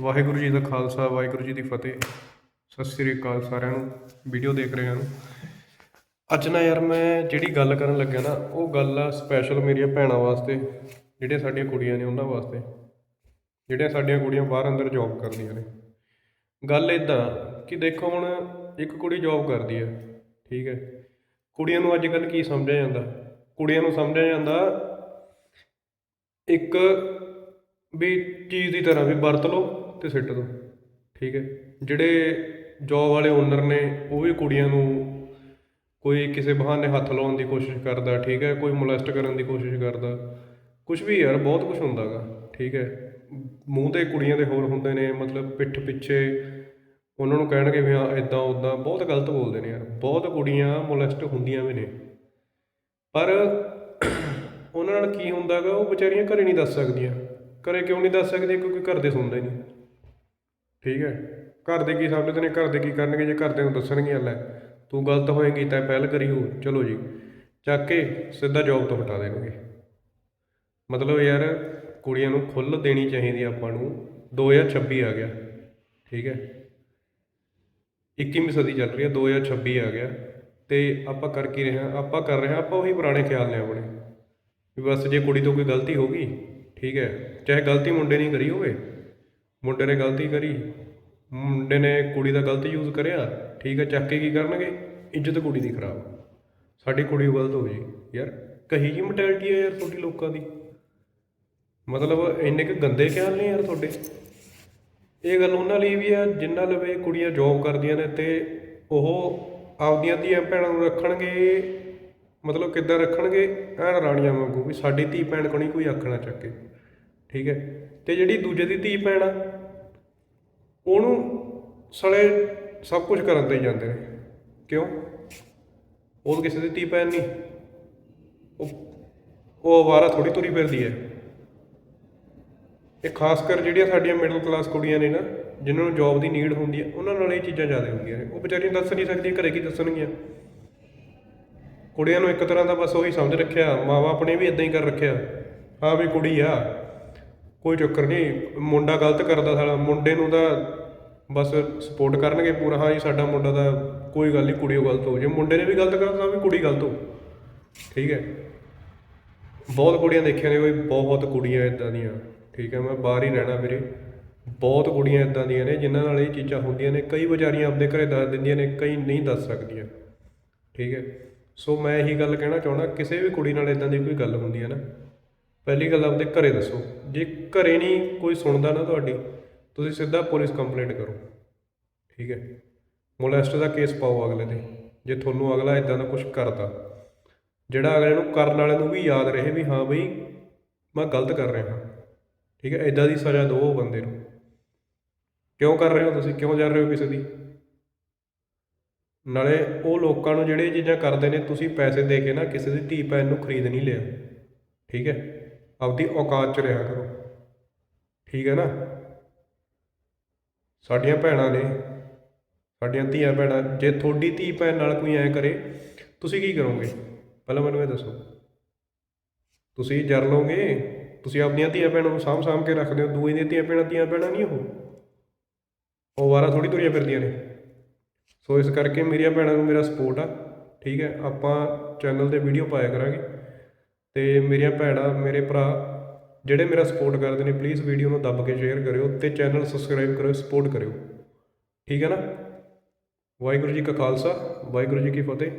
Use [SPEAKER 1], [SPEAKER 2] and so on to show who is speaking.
[SPEAKER 1] ਵਾਹਿਗੁਰੂ ਜੀ ਦਾ ਖਾਲਸਾ, ਵਾਹਿਗੁਰੂ ਜੀ ਦੀ ਫਤਿਹ। ਸਤਿ ਸ੍ਰੀ ਅਕਾਲ ਸਾਰਿਆਂ ਨੂੰ, ਵੀਡੀਓ ਦੇਖ ਰਹੇ ਨੂੰ ਅੱਜ ਨਾ ਯਾਰ ਮੈਂ ਜਿਹੜੀ ਗੱਲ ਕਰਨ ਲੱਗਿਆ ਨਾ, ਉਹ ਗੱਲ ਆ ਸਪੈਸ਼ਲ ਮੇਰੀਆਂ ਭੈਣਾਂ ਵਾਸਤੇ, ਜਿਹੜੀਆਂ ਸਾਡੀਆਂ ਕੁੜੀਆਂ ਨੇ ਉਹਨਾਂ ਵਾਸਤੇ। ਜਿਹੜੀਆਂ ਸਾਡੀਆਂ ਕੁੜੀਆਂ ਬਾਹਰ ਅੰਦਰ ਜੌਬ ਕਰਦੀਆਂ ਨੇ। ਗੱਲ ਇਦਾਂ ਕਿ ਦੇਖੋ ਹੁਣ ਇੱਕ ਕੁੜੀ ਜੌਬ ਕਰਦੀ ਹੈ ਠੀਕ ਹੈ। ਕੁੜੀਆਂ ਨੂੰ ਅੱਜ ਕੱਲ੍ਹ ਕੀ ਸਮਝਿਆ ਜਾਂਦਾ? ਕੁੜੀਆਂ ਨੂੰ ਸਮਝਿਆ ਜਾਂਦਾ ਇੱਕ ਵੀ ਚੀਜ਼ ਦੀ ਤਰ੍ਹਾਂ ਵੀ ਵਰਤ ਲਓ ਤੇ ਸਿੱਟ ਦਿਓ ਠੀਕ ਹੈ। ਜਿਹੜੇ ਜੋਬ ਵਾਲੇ ਓਨਰ ਨੇ, ਉਹ ਵੀ ਕੁੜੀਆਂ ਨੂੰ ਕੋਈ ਕਿਸੇ ਬਹਾਨੇ ਹੱਥ ਲਾਉਣ ਦੀ ਕੋਸ਼ਿਸ਼ ਕਰਦਾ, ਠੀਕ ਹੈ। ਕੋਈ ਮੋਲੈਸਟ ਕਰਨ ਦੀ ਕੋਸ਼ਿਸ਼ ਕਰਦਾ। ਕੁਝ ਵੀ ਯਾਰ, ਬਹੁਤ ਕੁਝ ਹੁੰਦਾਗਾ, ਠੀਕ ਹੈ। ਮੂੰਹ ਤੇ ਕੁੜੀਆਂ ਦੇ ਹੋਰ ਹੁੰਦੇ ਨੇ, ਮਤਲਬ ਪਿੱਠ ਪਿੱਛੇ ਉਹਨਾਂ ਨੂੰ ਕਹਿਣਗੇ ਵੀ ਹਾਂ ਇਦਾਂ ਉਦਾਂ ਬਹੁਤ ਗਲਤ ਬੋਲਦੇ ਨੇ ਯਾਰ। ਬਹੁਤ ਕੁੜੀਆਂ ਮੋਲੈਸਟ ਹੁੰਦੀਆਂ ਵੀ ਨੇ। ਪਰ ਉਹਨਾਂ ਨਾਲ ਕੀ ਹੁੰਦਾਗਾ, ਉਹ ਵਿਚਾਰੀਆਂ ਘਰੇ ਨਹੀਂ ਦੱਸ ਸਕਦੀਆਂ। ਘਰੇ ਕਿਉਂ ਨਹੀਂ ਦੱਸ ਸਕਦੀਆਂ? ਕਿਉਂਕਿ ਘਰ ਦੇ ਸੁਣਦੇ ਨਹੀਂ। ਠੀਕ ਹੈ? ਘਰ ਦੇ ਕੀ ਸਮਝਦੇ ਨੇ? ਘਰ ਦੇ ਕੀ ਕਰਨਗੇ? ਜੇ ਘਰ ਦੇ ਨੂੰ ਦੱਸਣਗੇ ਲੈ। ਤੂੰ ਗਲਤ ਹੋਏਗੀ ਤਾਂ ਪਹਿਲ ਕਰੀ ਹੋ ਚਲੋ ਜੀ। ਚੱਕ ਕੇ ਸਿੱਧਾ ਜੌਬ ਤੋਂ ਹਟਾ ਦੇਣਗੇ। ਮਤਲਬ ਯਾਰ, ਕੁੜੀਆਂ ਨੂੰ ਖੁੱਲ੍ਹ ਦੇਣੀ ਚਾਹੀਦੀ ਆਪਾਂ ਨੂੰ। 2026 ਆ ਗਿਆ। ਠੀਕ ਹੈ? 21ਵੀਂ ਸਦੀ ਚੱਲ ਰਹੀ ਹੈ। 2026 ਆ ਗਿਆ। ਤੇ ਆਪਾਂ ਕਰ ਕੀ ਰਹੇ ਹਾਂ? ਆਪਾਂ ਕਰ ਰਹੇ ਹਾਂ, ਆਪਾਂ ਉਹੀ ਪੁਰਾਣੇ ਖਿਆਲ ਨੇ ਆਪਣੇ। ਵੀ ਬਸ ਜੇ ਕੁੜੀ ਤੋਂ ਕੋਈ ਗਲਤੀ ਹੋ ਗਈ, ਠੀਕ ਹੈ। ਚਾਹੇ ਗਲਤੀ ਮੁੰਡੇ ਨੇ ਕਰੀ ਹੋਵੇ। ਮੁੰਡੇ ਨੇ ਗਲਤੀ ਕਰੀ। ਮੁੰਡੇ ਨੇ ਕੁੜੀ ਦਾ ਗਲਤ ਯੂਜ਼ ਕਰਿਆ। ਠੀਕ ਹੈ ਚੱਕ ਕੇ ਕੀ ਕਰਨਗੇ? ਇੱਜ਼ਤ ਕੁੜੀ ਦੀ ਖਰਾਬ। ਸਾਡੀ ਕੁੜੀ ਗਲਤ ਹੋ ਜੀ ਯਾਰ, ਕਹੀ ਜੀ ਮੈਂਟੈਲਿਟੀ ਹੈ ਯਾਰ ਤੁਹਾਡੀ ਲੋਕਾਂ ਦੀ? ਮਤਲਬ ਇੰਨੇ ਕੁ ਗੰਦੇ ਖਿਆਲ ਨੇ ਯਾਰ ਤੁਹਾਡੇ? ਇਹ ਗੱਲ ਉਹਨਾਂ ਲਈ ਵੀ ਆ ਜਿਨ੍ਹਾਂ ਲਵੇ ਕੁੜੀਆਂ ਜੌਬ ਕਰਦੀਆਂ ਨੇ ਤੇ ਉਹ ਆਪਦੀਆਂ ਧੀਆਂ ਭੈਣਾਂ ਨੂੰ ਰੱਖਣਗੇ। ਮਤਲਬ ਕਿੱਦਾਂ ਰੱਖਣਗੇ? ਐਨ ਰਾਣੀਆਂ ਵਾਂਗੂ ਵੀ ਸਾਡੀ ਧੀ ਭੈਣ ਕੋਣੀ ਨਹੀਂ ਕੋਈ ਆਖਣਾ ਚੱਕੇ। ਠੀਕ ਹੈ? ਤੇ ਜਿਹੜੀ ਦੂਜੇ ਦੀ ਧੀ ਭੈਣ ਆ, ਉਹਨੂੰ ਸਲੇ ਸਭ ਕੁਝ ਕਰਨ ਤੇ ਹੀ ਜਾਂਦੇ ਨੇ। ਕਿਉਂ? ਉਹ ਕਿਸੇ ਦੀ ਧੀ ਭੈਣ ਨਹੀਂ। ਉਹ ਉਹ ਅਵਾਰਾ ਥੋੜੀ ਤੁਰੀ ਫਿਰਦੀ ਹੈ। ਇਹ ਖਾਸ ਕਰ ਜਿਹੜੀਆਂ ਸਾਡੀਆਂ ਮਿਡਲ ਕਲਾਸ ਕੁੜੀਆਂ ਨੇ ਨਾ, ਜਿਨ੍ਹਾਂ ਨੂੰ ਜੌਬ ਦੀ ਨੀਡ ਹੁੰਦੀ ਹੈ, ਉਹਨਾਂ ਨਾਲ ਇਹ ਚੀਜ਼ਾਂ ਜ਼ਿਆਦਾ ਹੁੰਦੀਆਂ ਨੇ। ਉਹ ਵਿਚਾਰੀਆਂ ਦੱਸ ਨਹੀਂ ਸਕਦੀਆਂ, ਘਰੇ ਕੀ ਦੱਸਣਗੀਆਂ। ਕੁੜੀਆਂ ਨੂੰ ਇੱਕ ਤਰ੍ਹਾਂ ਦਾ ਬਸ ਉਹੀ ਸਮਝ ਰੱਖਿਆ ਮਾਵਾ ਆਪਣੇ ਵੀ ਇਦਾਂ ਹੀ ਕਰ ਰੱਖਿਆ। ਹਾਂ ਵੀ ਕੁੜੀ ਆ ਕੋਈ ਚੱਕਰ ਨਹੀਂ, ਮੁੰਡਾ ਗਲਤ ਕਰਦਾ ਸਾਲਾ, ਮੁੰਡੇ ਨੂੰ ਤਾਂ ਬਸ ਸਪੋਰਟ ਕਰਨਗੇ ਪੂਰਾ, ਹਾਂ ਜੀ ਸਾਡਾ ਮੁੰਡਾ ਤਾਂ ਕੋਈ ਗੱਲ ਨਹੀਂ ਕੁੜੀ ਉਹ ਗਲਤ ਹੋ ਜੇ, ਮੁੰਡੇ ਨੇ ਵੀ ਗਲਤ ਕਰਦਾ ਤਾਂ ਵੀ ਕੁੜੀ ਗਲਤ ਹੋ। ਠੀਕ ਹੈ? ਬਹੁਤ ਕੁੜੀਆਂ ਦੇਖੀਆਂ ਨੇ ਬਈ, ਬਹੁਤ ਕੁੜੀਆਂ ਇਦਾਂ ਦੀਆਂ। ਠੀਕ ਹੈ, ਮੈਂ ਬਾਹਰ ਹੀ ਰਹਿਣਾ ਵੀਰੇ। ਬਹੁਤ ਕੁੜੀਆਂ ਇਦਾਂ ਦੀਆਂ ਨੇ, ਜਿਨ੍ਹਾਂ ਨਾਲ ਇਹ ਚੀਜ਼ਾਂ ਹੁੰਦੀਆਂ ਨੇ, ਕਈ ਵਿਚਾਰੀਆਂ ਆਪਦੇ ਘਰੇ ਦੱਸ ਦਿੰਦੀਆਂ ਨੇ, ਕਈ ਨਹੀਂ ਦੱਸ ਸਕਦੀਆਂ। ਠੀਕ ਹੈ? ਸੋ ਮੈਂ ਇਹੀ ਗੱਲ ਕਹਿਣਾ ਚਾਹੁੰਦਾ, ਕਿਸੇ ਵੀ ਕੁੜੀ ਨਾਲ ਇਦਾਂ ਦੀ ਕੋਈ ਗੱਲ ਹੁੰਦੀ ਹੈ ਨਾ ਪਹਿਲੀ ਗੱਲ ਆਪਦੇ ਘਰੇ ਦੱਸੋ। ਜੇ ਘਰੇ ਨਹੀਂ ਕੋਈ ਸੁਣਦਾ ਨਾ ਤੁਹਾਡੀ, ਤੁਸੀਂ ਸਿੱਧਾ ਪੁਲਿਸ ਕੰਪਲੇਂਟ ਕਰੋ। ਠੀਕ ਹੈ? ਮੋਲੈਸਟ ਦਾ ਕੇਸ ਪਾਓ ਅਗਲੇ ਤੇ, ਜੇ ਤੁਹਾਨੂੰ ਅਗਲਾ ਇਦਾਂ ਦਾ ਕੁਝ ਕਰਦਾ। ਜਿਹੜਾ ਅਗਲੇ ਨੂੰ ਕਰਨ ਵਾਲੇ ਨੂੰ ਵੀ ਯਾਦ ਰਹੇ ਵੀ ਹਾਂ ਬਈ, ਮੈਂ ਗਲਤ ਕਰ ਰਿਹਾ ਹਾਂ। ਠੀਕ ਹੈ? ਇਦਾਂ ਦੀ ਸਜ਼ਾ ਦਿਓ ਬੰਦੇ ਨੂੰ। ਕਿਉਂ ਕਰ ਰਹੇ ਹੋ ਤੁਸੀਂ? ਕਿਉਂ ਜਾ ਰਹੇ ਹੋ ਕਿਸੇ ਦੀ? ਨਾਲੇ ਉਹ ਲੋਕਾਂ ਨੂੰ ਜਿਹੜੇ ਚੀਜ਼ਾਂ ਕਰਦੇ ਨੇ, ਤੁਸੀਂ ਪੈਸੇ ਦੇ ਕੇ ਨਾ ਕਿਸੇ ਦੀ ਧੀ ਭੈਣ ਨੂੰ ਖਰੀਦ ਨਹੀਂ ਲਿਆ। ਠੀਕ ਹੈ? ਆਪਦੀ ਔਕਾਤ 'ਚ ਰਿਹਾ ਕਰੋ। ਠੀਕ ਹੈ ਨਾ? ਸਾਡੀਆਂ ਭੈਣਾਂ ਨੇ, ਸਾਡੀਆਂ ਧੀਆਂ ਭੈਣਾਂ, ਜੇ ਤੁਹਾਡੀ ਧੀ ਭੈਣ ਨਾਲ ਕੋਈ ਐਂ ਕਰੇ, ਤੁਸੀਂ ਕੀ ਕਰੋਗੇ? ਪਹਿਲਾਂ ਮੈਨੂੰ ਇਹ ਦੱਸੋ। ਤੁਸੀਂ ਜਰ ਲਓਗੇ, ਤੁਸੀਂ ਆਪਣੀਆਂ ਧੀਆਂ ਭੈਣਾਂ ਨੂੰ ਸਾਂਭ ਸਾਂਭ ਕੇ ਰੱਖਦੇ ਹੋ ਦੂਏ ਦੀਆਂ ਧੀਆਂ ਭੈਣਾਂ ਧੀਆਂ ਭੈਣਾਂ ਨਹੀਂ ਉਹ। ਉਹ ਵਾਰਾ ਥੋੜੀ ਤੁਰੀਆਂ ਫਿਰਦੀਆਂ ਨੇ। ਸੋ ਇਸ ਕਰਕੇ ਮੇਰੀਆਂ ਭੈਣਾਂ ਨੂੰ ਮੇਰਾ ਸਪੋਰਟ ਆ। ਠੀਕ ਹੈ, ਆਪਾਂ ਚੈਨਲ ਤੇ ਵੀਡੀਓ ਪਾਇਆ ਕਰਾਂਗੇ। ਅਤੇ ਮੇਰੀਆਂ ਭੈਣਾਂ, ਮੇਰੇ ਭਰਾ ਜਿਹੜੇ ਮੇਰਾ ਸਪੋਰਟ ਕਰਦੇ ਨੇ ਪਲੀਜ਼ ਵੀਡੀਓ ਨੂੰ ਦੱਬ ਕੇ ਸ਼ੇਅਰ ਕਰਿਓ ਅਤੇ ਚੈਨਲ ਸਬਸਕ੍ਰਾਈਬ ਕਰਿਓ ਸਪੋਰਟ ਕਰਿਓ। ਠੀਕ ਹੈ ਨਾ? ਵਾਹਿਗੁਰੂ ਜੀ ਕਾ ਖਾਲਸਾ, ਵਾਹਿਗੁਰੂ ਜੀ ਕੀ ਫਤਿਹ।